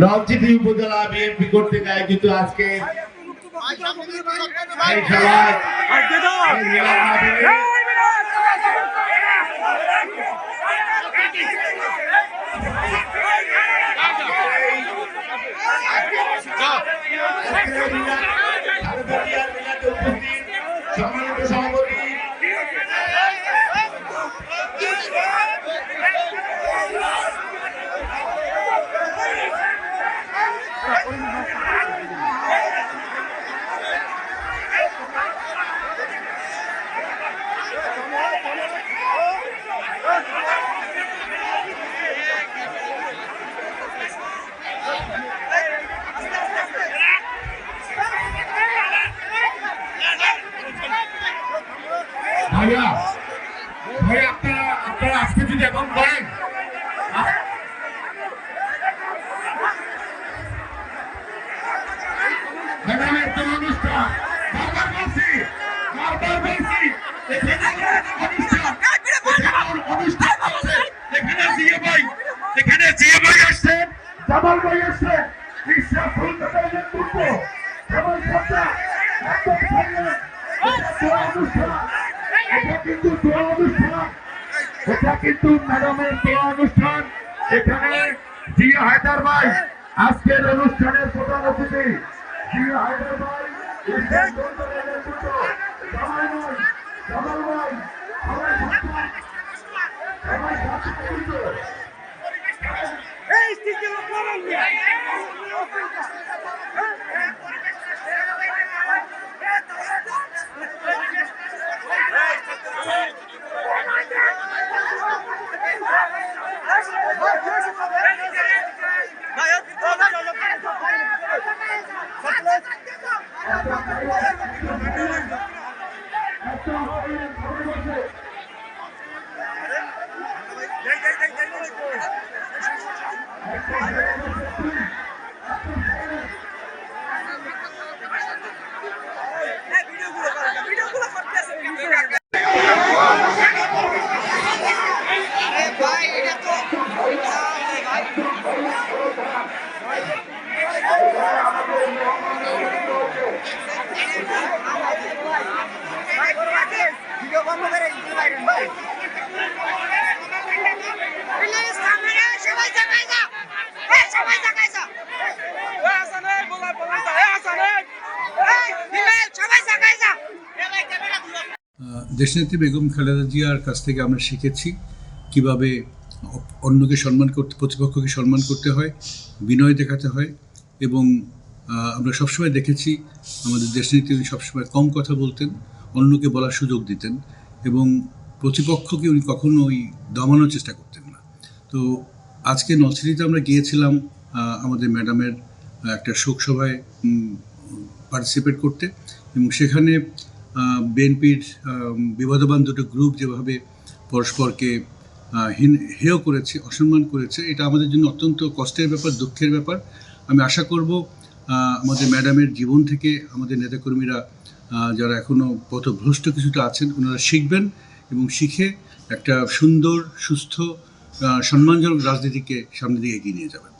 নলছিটি উপজেলা বিএনপি কর্তৃক আয়োজিত আজকে এই খেলায় এই ভাই আপনারা আপনারা আজকে যদি এখন করেন আ- একটা অনুষ্ঠান বারবার বলছি বারবার বলছি এখানে অনুষ্ঠান অনুষ্ঠান আছে এখানে জিএ ভাই এখানে জিএ ভাই আসছেন জামাল ভাই আসছেন বিশ্বাস ফুলকাটার নেতৃত্ব জামাল সাহেবরা একদম সামনে এটা দোয়া অনুষ্ঠান এটা কিন্তু দোয়া এটা কিন্তু ম্যাডামের দেওয়া অনুষ্ঠান। এখানে জিয়া হায়দার ভাই, আজকের অনুষ্ঠানের প্রধান অতিথি। জিয়া হায়দার ভাই দেশনেত্রী বেগম খালেদা জিয়ার কাছ থেকে আমরা শিখেছি কীভাবে অন্যকে সম্মান করতে, প্রতিপক্ষকে সম্মান করতে হয়, বিনয় দেখাতে হয় এবং আমরা সবসময় দেখেছি আমাদের দেশনেত্রী উনি সবসময় কম কথা বলতেন, অন্যকে বলার সুযোগ দিতেন এবং প্রতিপক্ষকে উনি কখনোই দমানোর চেষ্টা করতেন না। তো আজকে নলছিটিতে আমরা গিয়েছিলাম আমাদের ম্যাডামের একটা শোকসভায় পার্টিসিপেট করতে এবং সেখানে বিএনপির বিবাদবান দুটো গ্রুপ যেভাবে পরস্পরকে হীন, হেয় করেছে, অসম্মান করেছে, এটা আমাদের জন্য অত্যন্ত কষ্টের ব্যাপার, দুঃখের ব্যাপার। আমি আশা করব আমাদের ম্যাডামের জীবন থেকে আমাদের নেতাকর্মীরা যারা এখনও পথভ্রষ্ট কিছুটা আছেন, ওনারা শিখবেন এবং শিখে একটা সুন্দর, সুস্থ সম্মানজনক রাজনীতিকে সামনে দিকে এগিয়ে নিয়ে যাবেন।